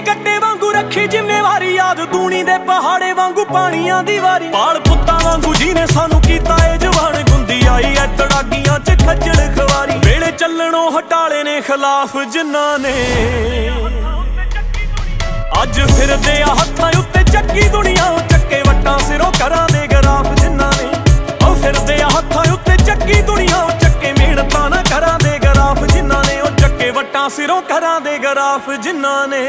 ਦੇ ਗੱਡੇ ਵਾਂਗੂ ਰੱਖੀ ਜ਼ਿੰਮੇਵਾਰੀ ਯਾਦ ਦੂਣੀ ਦੇ ਪਹਾੜੇ ਵਾਂਗੂ, ਪਾਣੀਆਂ ਦੀ ਵਾਰੀ। ਪਾਲ ਪੁੱਤਾਂ ਵਾਂਗੂ ਜਿਹਨੇ ਸਾਨੂੰ ਕੀਤਾ ਏ ਜਵਾਨ ਗੁੰਦੀ ਆਈ ਐ ਤੜਾਕੀਆਂ 'ਚ ਖੱਜਲ ਖਵਾਰੀ ਵੇਲੇ ਚੱਲਣੋਂ ਹਟਾਲੇ ਨੇ ਖਿਲਾਫ ਜਿਨ੍ਹਾਂ ਨੇ ਅੱਜ ਫਿਰਦੇ ਆ ਹੱਥਾਂ ਕਰਾਂ ਸਿਰੋਂ ਕਰਾਂ ਦੇ ਗਰਾਫ ਜਿਨ੍ਹਾਂ ਨੇ